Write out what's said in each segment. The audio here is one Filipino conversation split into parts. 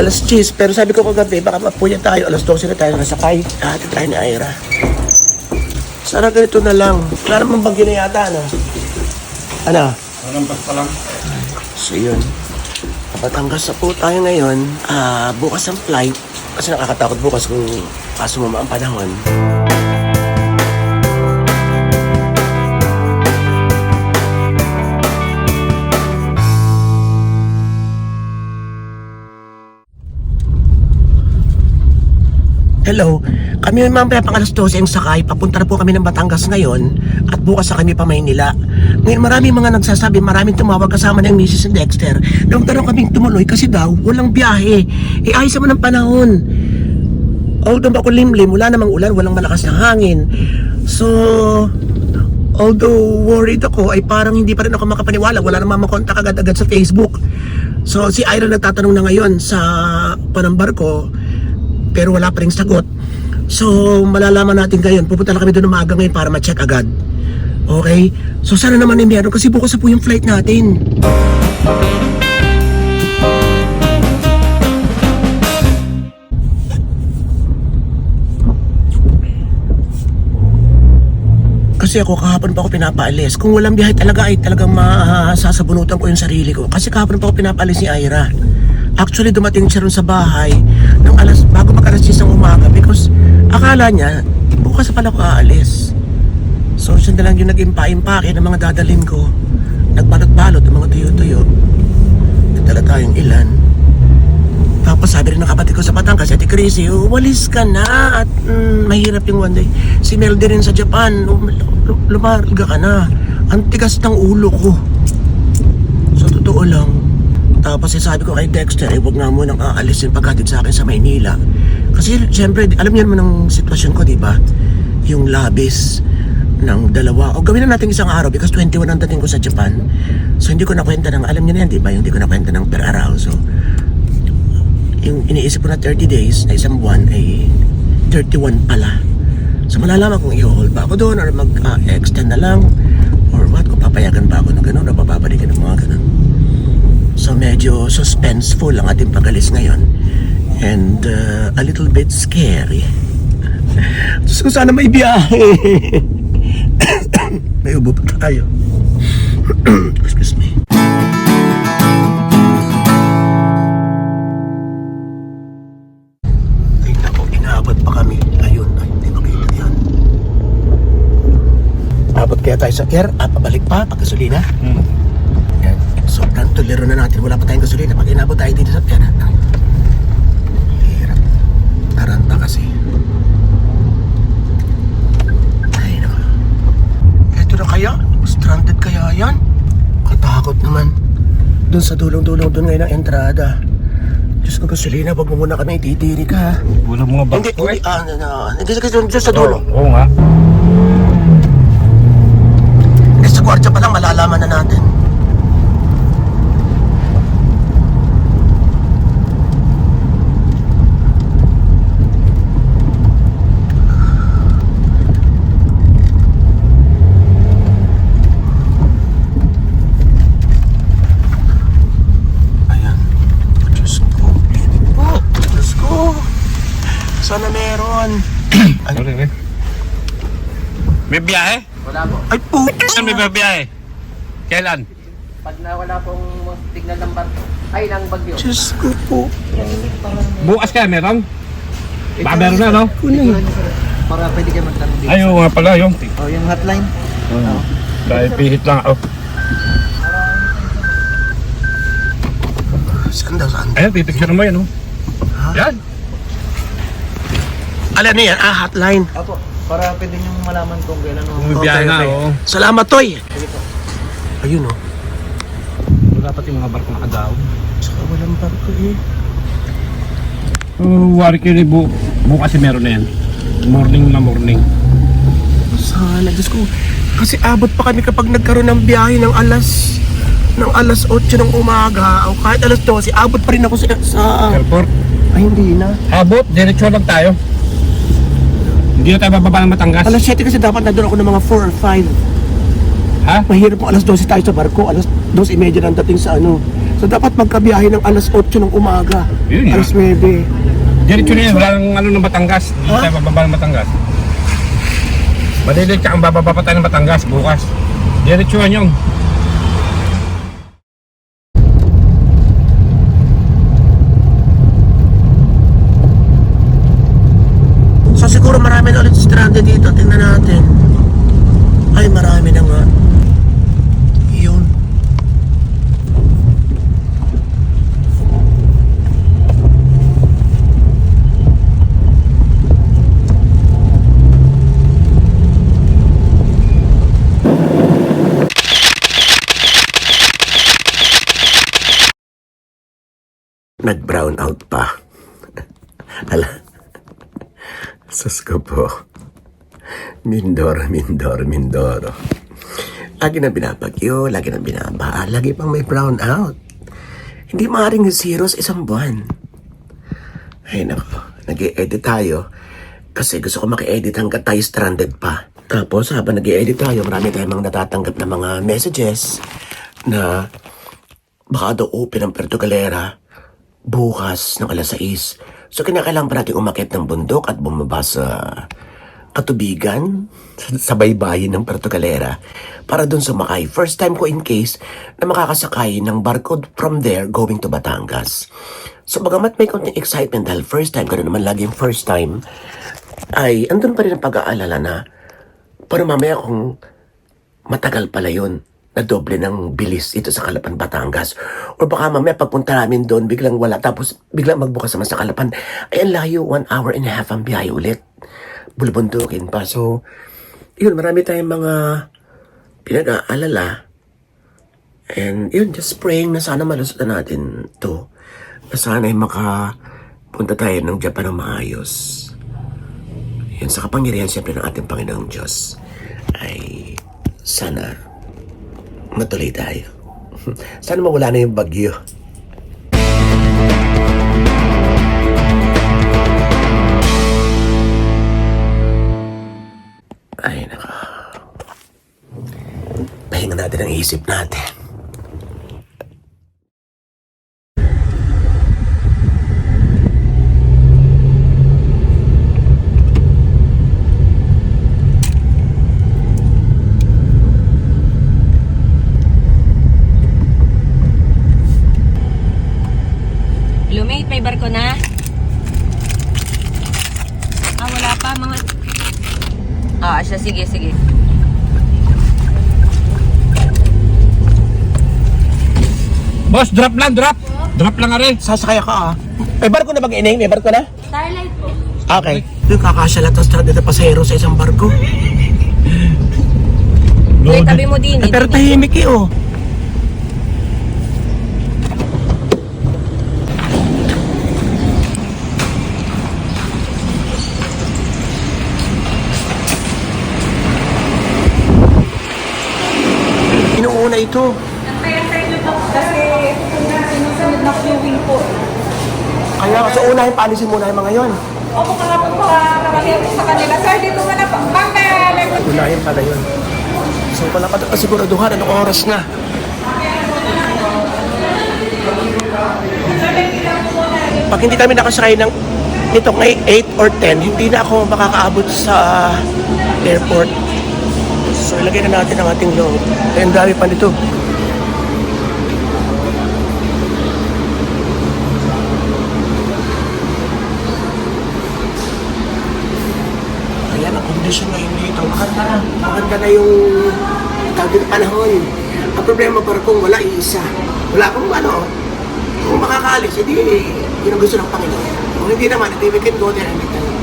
Alas 10. Pero sabi ko kagabi, baka mapuya tayo. Alas 12 na tayo nasakay. Hati tayo ni Ira. Sana ganito na lang. Wala naman bagyo na yata, ano? Ano? Malampas pa lang. So yun. Batangas na po tayo ngayon. Ah, bukas ang flight. Kasi nakakatakot bukas kung kasumama ang panahon. Hello, kami may mamaya pang alas 12 ang sakay. Papunta na po kami ng Batangas ngayon at bukas sa kami pa Maynila. Ngayon marami mga nagsasabi, maraming tumawag kasama ng Mrs. Dexter. Nung tanong kaming tumuloy kasi daw, walang biyahe. E ayos naman ang panahon. Although ako limlim, wala namang ulan, walang malakas na hangin. So, although worried ako, ay parang hindi pa rin ako makapaniwala. Wala namang makontak agad-agad sa Facebook. So, si Ira nagtatanong na ngayon sa panambar ko, pero wala pa rin sagot. So, malalaman natin ngayon. Pupunta na kami doon umaga ngayon para ma-check agad. Okay? So, sana naman ay meron kasi bukas na po yung flight natin. Kasi ako kahapon pa ako pinapaalis. Kung walang biyahe talaga ay talagang masasabunutan ko yung sarili ko. Kasi kahapon pa ako pinapaalis ni Ira. Actually dumating siya ron sa bahay ng alas bago mag alas 10 ng umaga because akala niya bukas pa pala ako aalis. So siya na lang yung nag-impa-impake ng mga dadalhin ko. Nagbalot-balot ng mga tuyo-tuyo. Nagdala tayong ilan. Tapos sabi rin ng kapatid ko sa Batangas, Ate Chrissy, umalis ka na at mm, mahirap yung one day. Si Meldy rin sa Japan, lum- lum- lumarga ka na. Ang tigas ng ulo ko. Sa totoo lang. Tapos eh, sabi ko kay Dexter, eh, huwag nga munang aalisin pagkatid sa akin sa Maynila. Kasi siyempre, alam niyo naman ang sitwasyon ko, di ba? Yung labis ng dalawa. O gawin na natin isang araw because 21 ang dating ko sa Japan. So hindi ko na kwenta ng, alam niyo na yan, di ba? Hindi ko na kwenta ng per araw. So, yung iniisip ko na 30 days na isang buwan ay 31 pala. So malalaman kung i-hold ba ako doon or mag-extend na lang or what, kung papayagan ba ako ng ganun o papabalikan ng mga ganun. Medyo suspenseful ang ating pagalis ngayon and uh, a little bit scary. Diyos ko sana may biyahe. may ubo pa tayo. Excuse me. Ay nako, inaabot pa kami. Ayun, ay, hindi makita yan. Abot kaya tayo sa air, ah, pabalik pa, pagkasulina. Hmm. Sobrang tuliro na natin, wala pa tayong gasolina. Pag inabot tayo dito sa ay, hirap. Taranta kasi. Ay nako. Eto na kaya? Stranded kaya yan? Katakot naman. Doon sa dulong-dulong doon ngayon ang entrada. Diyos ko, gasolina, wag mo muna kami ititiri ka. ha? Wala mga bag. Hindi, hindi, ah, ano, ano, hindi, kasi doon sa dulo. Oo, oo nga. Hindi, sa kwartya pa lang, malalaman na natin. Ayan. Diyos ko. Po, Diyos ko. Sana meron. Ay, Sorry, eh. May biyahe? Wala po. ay po. Saan may biyahe? Kailan? Pag nawala pong signal ng barko, ay ng bagyo. Diyos ko po. Bukas kaya meron? Baka meron na, no? Kunin. Para pwede kayo magtanong dito. Ay, oo nga pala, yung. Oh, yung hotline. Dahil pihit lang ako. Saan daw, saan? Ayan, pipicture mo yan, oh. Ha? Yan. Alam niya yan, ah, hotline. Opo. Para pwede nyo malaman kung kailan Kung may biyahe na, oo. Salamat, Toy. Ayun, oh. Wala pati mga barko nakadaw. Saka walang barko, eh. Oh, wari kayo bu bukas eh, meron na yan. Morning na morning. Sana, Diyos ko. Kasi abot pa kami kapag nagkaroon ng biyahe ng alas ng alas 8 ng umaga o kahit alas 12, abot pa rin ako sa, sa Airport. ay hindi na. Abot, diretso lang tayo. Hindi na tayo bababa ng Matangas. Alas 7 kasi dapat nandun ako ng mga 4 or 5. Ha? Mahirap po alas 12 tayo sa barko, alas 12.30 nang dating sa ano. So dapat magkabiyahe ng alas 8 ng umaga. Yun nga. alas 9. Diretso na yan, wala nang ano ng Batangas. Hindi Ha? tayo bababa ng Batangas. Malilit ka ang bababa pa tayo ng Batangas bukas. Diretsuhan yun. Marami na ulit stranded dito. Tingnan natin. Ay, marami na nga. Yun. Nag-brown out pa. Ala. Sus ko po. Mindoro, Mindoro, Mindoro. Lagi na binabagyo, lagi na binabaha, lagi pang may brown out. Hindi maaaring zero sa isang buwan. Ay nako, nag edit tayo kasi gusto ko maki-edit hanggang tayo stranded pa. Tapos habang nag edit tayo, marami tayong natatanggap na mga messages na baka daw open ang Puerto Galera bukas ng alas 6. So kinakailangan pa natin umakit ng bundok at bumaba sa katubigan sa baybayin ng Puerto Galera para dun sumakay. First time ko in case na makakasakay ng barko from there going to Batangas. So bagamat may konting excitement dahil first time, ganoon naman lagi yung first time, ay andun pa rin ang pag-aalala na para mamaya kung matagal pala yun na doble ng bilis ito sa Kalapan, Batangas. O baka mamaya pagpunta namin doon, biglang wala. Tapos biglang magbukas naman sa Kalapan. Ay, ang layo, one hour and a half ang biyahe ulit. Bulubundukin pa. So, yun, marami tayong mga pinag-aalala. And yun, just praying na sana malusot na natin to. Na sana ay makapunta tayo ng Japan ng maayos. Yun, sa kapangyarihan siyempre ng ating Panginoong Diyos ay sana matuloy tayo. Sana mawala na yung bagyo. Ay, naka. Pahinga natin ang isip natin. Lumate, may barko na? Ah, wala pa, mga... Ah, siya, sige, sige. Boss, drop lang, drop. Drop lang are. Sasakay ka ah. May barko na bang ineng? May barko na? Starlight po. Okay. Yung kakasya lang tapos stranded na pasahero sa isang barko. Uy, tabi mo din. Eh, pero tahimik eh oh. Inuuna ito. Kasi sinusunod na queuing po. Kaya so unahin paalisin muna yung mga yon. Opo kahapon po, nakakita po sa kanila. Sir, dito ka na po. Bakit? Unahin pala yun. So wala pa siguraduhan anong oras na. Pag hindi kami nakasakay ng nitong 8 or 10, hindi na ako makakaabot sa airport. So ilagay na natin ang ating load. Eh, ang dami pa nito. Ayan, ang kondisyon ngayon dito. Maganda na. Maganda na yung tagong panahon. Ang problema para kung wala iisa. Wala kung ano. Kung makakaalis, hindi yun ang gusto ng Panginoon. Kung hindi naman, we can go there anytime.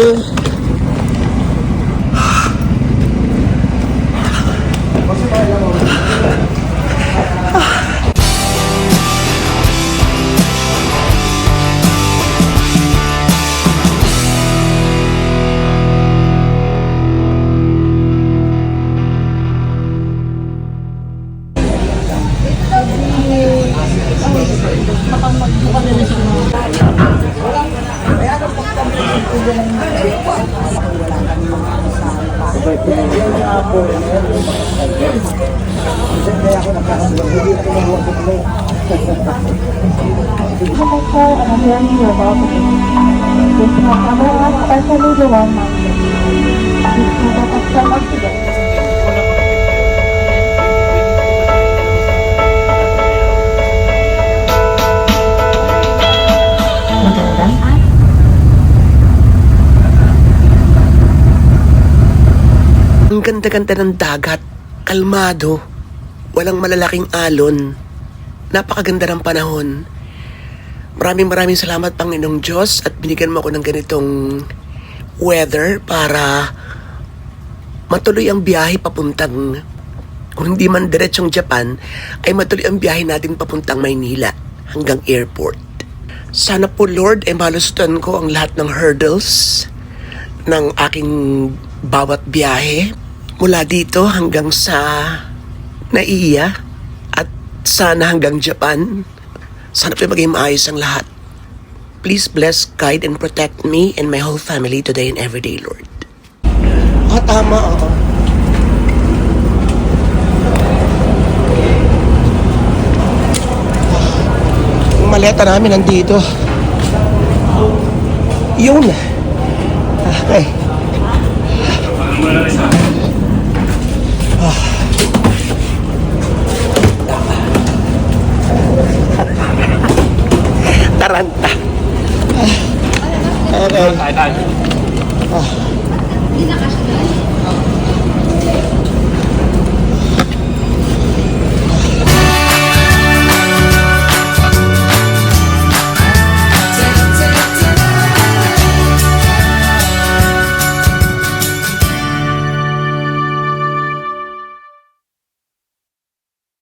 Thank. Ang ganda-ganda ng dagat, kalmado, walang malalaking alon, napakaganda ng panahon. Maraming maraming salamat Panginoong Diyos at binigyan mo ako ng ganitong weather para matuloy ang biyahe papuntang kung hindi man diretsong Japan, ay matuloy ang biyahe natin papuntang Maynila hanggang airport. Sana po Lord ay malusutan ko ang lahat ng hurdles ng aking bawat biyahe mula dito hanggang sa Naiya at sana hanggang Japan. Sana po maging maayos ang lahat. Please bless, guide, and protect me and my whole family today and every day, Lord. Ah, tama, oo. Yung maleta namin nandito. Yun. Okay. Taranta. Okay. Tayo tayo.